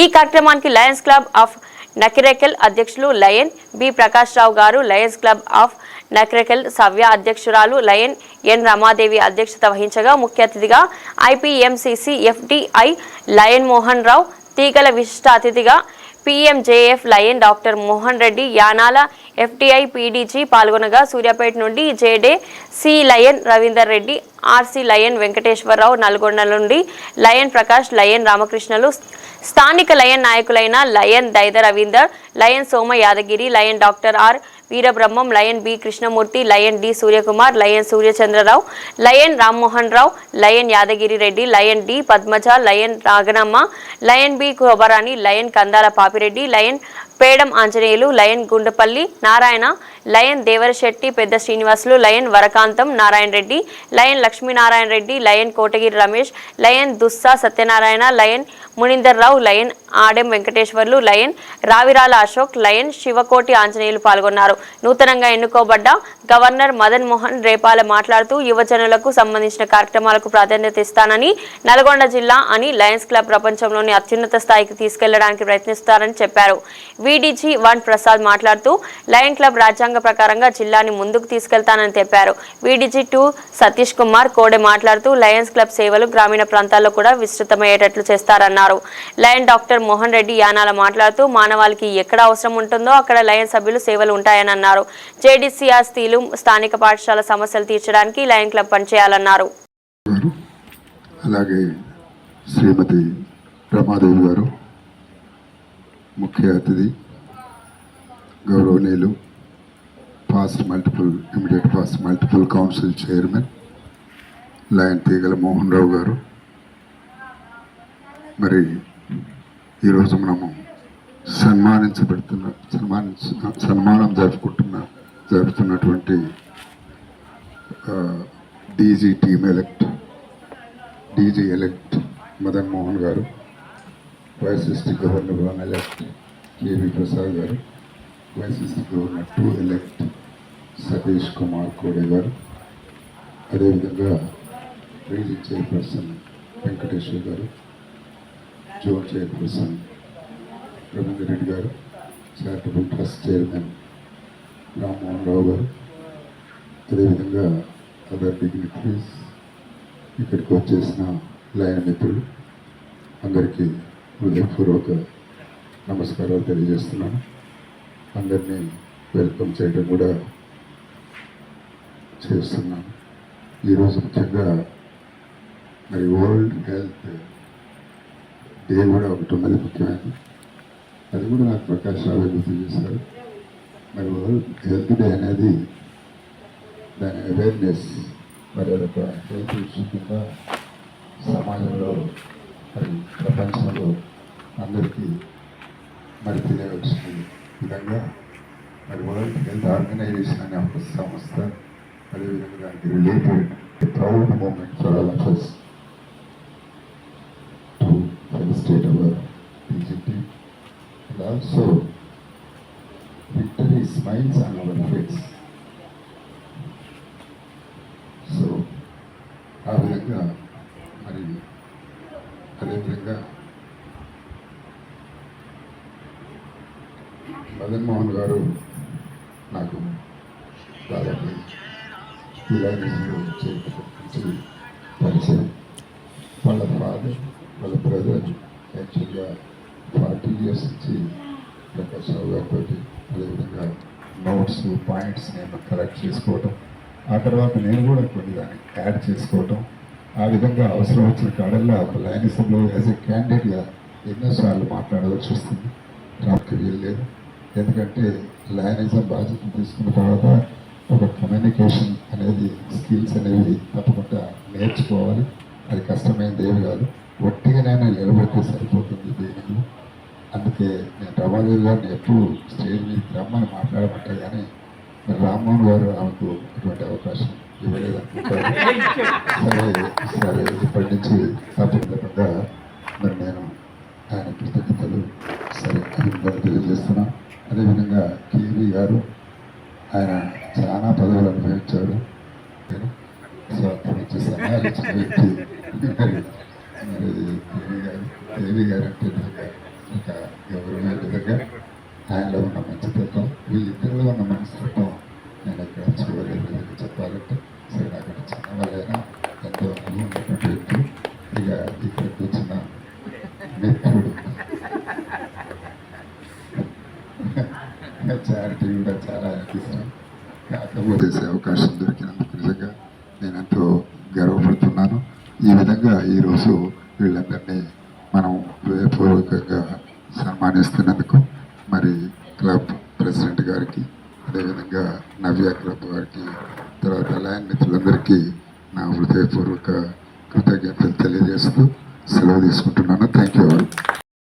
ఈ కార్యక్రమానికి Lions club of Nakrekal అధ్యక్షులు లయన్ బి ప్రకాష్ రావు గారు లయన్స్ క్లబ్ ఆఫ్ నకిరేకల్ సవ్య అధ్యక్షురాలు లయన్ ఎన్ రమాదేవి అధ్యక్షత వహించగా ముఖ్య అతిథిగా IPMCC FDI lion Mohan Rao Teegala విశిష్ట అతిథిగా PMJF lion doctor Mohan Reddy Yanala FTI PDG పాల్గొనగా Suryapet నుండి Z C lion Ravinder Reddy RC lion Venkateswararao Nalgonda నుండి లయన్ ప్రకాష్ లయన్ రామకృష్ణలు స్థానిక lion నాయకులైన lion Daida Ravinder lion Soma Yadagiri lion doctor R Veerabrahmam lion B Krishnamurthy lion D Suryakumar lion Suryachandrarao lion Rammohan Rao lion Yadagiri Reddy lion D Padmaja lion Raganamma lion B Kobarani lion Kandala Papireddy lion Pedam Anjaneyulu lion Gundapalli Narayana lion Devarasetti Pedda Srinivasulu lion Varakantham Narayana Reddy lion Lakshminarayana Reddy lion Kotagiri Ramesh lion Dussa Satyanarayana lion Munindar Rao lion Adem Venkateswarlu lion Raviraala Ashok lion Sivakoti Anjaneyulu పాల్గొన్నారు. నూతనంగా ఎన్నుకోబడ్డ governor Madan Mohan Repala మాట్లాడుతూ యువజనులకు సంబంధించిన కార్యక్రమాలకు ప్రాధాన్యత ఇస్తానని నల్గొండ జిల్లా అని లయన్స్ క్లబ్ ప్రపంచంలోని అత్యున్నత స్థాయికి తీసుకెళ్ళడానికి ప్రయత్నిస్తారని చెప్పారు. వీడీజీ వన్ ప్రసాద్ మాట్లాడుతూ లయన్ క్లబ్ రాజ్యాంగ ప్రకారంగా జిల్లాని ముందుకు తీసుకెళ్తానని చెప్పారు వీడీజీ టూ సతీష్ కుమార్ కోడే మాట్లాడుతూ లయన్స్ క్లబ్ సేవలు గ్రామీణ ప్రాంతాల్లో కూడా విస్తృతమయ్యేటట్లు చేస్తారన్నారు. లయన్ డాక్టర్ మోహన్ రెడ్డి యానాల మాట్లాడుతూ మానవాళికి ఎక్కడ అవసరం ఉంటుందో అక్కడ లయన్ సభ్యులు సేవలు ఉంటాయని అన్నారు. జేడీసీ ఆస్తిలు స్థానిక పాఠశాల సమస్యలు తీర్చడానికి లయన్ క్లబ్ పనిచేయాలన్నారు. అలాగే శ్రీమతి రమాదేవి గారు ముఖ్య అతిథి గౌరవనీయులు past multiple immediate past multiple council chairman lion Teegala Mohan Rao గారు. మరి ఈరోజు మనము సన్మానించబడుతున్న సన్మానించ సన్మానం జరుపుకుంటున్న జరుపుతున్నటువంటి DG team elect DG elect Madan Mohan గారు. Vice governor one elect KV Prasad గారు vice governor two elect Satish Kumar Kode గారు అదేవిధంగా రీజన్ చైర్పర్సన్ వెంకటేశ్వర్ గారు జోన్ చైర్పర్సన్ రవీంద్ర రెడ్డి గారు charitable trust chairman Rammohan Rao గారు అదేవిధంగా అదర్ డిగ్నిటరీస్ ఇక్కడికి వచ్చేసిన లైన్ మిత్రులు అందరికీ హృదయపూర్వక నమస్కారాలు తెలియజేస్తున్నాను. అందరినీ వెల్కమ్ చేయడం కూడా చేస్తున్నాను. ఈరోజు ముఖ్యంగా మరి వరల్డ్ హెల్త్ డే కూడా ఒకటి ఉన్నది ముఖ్యమైనది అది కూడా నాకు ప్రకాష్ రావు గుర్తు చేశారు. మరి వరల్డ్ హెల్త్ డే అనేది దాని అవేర్నెస్ మరి అదొక హెల్త్ ఇష్యూ కింద సమాజంలో మరి ప్రపంచంలో అందరికీ మరి తెలియవలసిన విధంగా మరి వరల్డ్ హెల్త్ ఆర్గనైజేషన్ అనే ఒక సంస్థ అదేవిధంగా దానికి related proud moment for all of us to felicitate our PGT and also victory smiles on our face. So ఆ విధంగా మరి అదేవిధంగా మదన్మోహన్ గారు నాకు దాదాపు ఇలాగేలో పరిచయం. వాళ్ళ ఫాదర్ వాళ్ళ బ్రదర్ యాక్చువల్గా ఫార్టీ ఇయర్స్ నుంచి ప్రకాష్ రావు గారితో అదేవిధంగా నోట్స్ పాయింట్స్ నేను కలెక్ట్ చేసుకోవటం. ఆ తర్వాత నేను కూడా కొన్ని దాన్ని యాడ్ చేసుకోవటం. ఆ విధంగా అవసరం వచ్చిన కాడల్లా ఒక లైనిసంలో యాజ్ ఎ క్యాండిడేట్గా ఎన్నోసార్లు మాట్లాడవలసి వస్తుంది. నాకు తెలియలేదు ఎందుకంటే లయనిజం బాధ్యత తీసుకున్న తర్వాత ఒక కమ్యూనికేషన్ అనేది స్కిల్స్ అనేవి తప్పకుండా నేర్చుకోవాలి. అది కష్టమైనది ఏమి కాదు. ఒట్టిగానైనా నిలబడితే సరిపోతుంది దేనికి అందుకే నేను రమాదేవి గారిని ఎప్పుడు స్టేజ్ మీద రమ్మని మాట్లాడమంటే కానీ మరి రామ్మోహన్ గారు ఆమెకు ఇటువంటి అవకాశం ఇవ్వలేదు సరే సరే ఇప్పటి నుంచి తప్పకుండా మరి నేను ఆయన కృతజ్ఞతలు సరే అని తెలియజేస్తున్నాను. అదేవిధంగా కేవీ గారు ఆయన చాలా పదవులు అనుభవించాడు నేను సో వ్యక్తి మరి కేవీ గారు కేవీ గారు. అంటే నిజంగా గౌరవమే విధంగా ఆయనలో ఉన్న మంచితత్వం వీళ్ళిద్దరిలో ఉన్న మనస్తత్వం నేను ఇక్కడ చూడలేదు విధంగా చెప్పాలంటే. సరే నాకు చిన్న వాళ్ళైనా ఎంతో అనుభవం ఉన్నటువంటి వ్యక్తి ఇక ఇక్కడికి వచ్చిన మిత్రుడు చారిటీ కూడా చాలా ఇష్టం కాకపోతే చేసే అవకాశం దొరికినందుకు నిజంగా నేను ఎంతో గర్వపడుతున్నాను. ఈ విధంగా ఈరోజు వీళ్ళందరినీ మనం హృదయపూర్వకంగా సన్మానిస్తున్నందుకు మరి క్లబ్ ప్రెసిడెంట్ గారికి అదేవిధంగా నవ్య క్లబ్ వారికి తర్వాత లయన్ మిత్రులందరికీ నా హృదయపూర్వక కృతజ్ఞతలు తెలియజేస్తూ సెలవు తీసుకుంటున్నాను. Thank you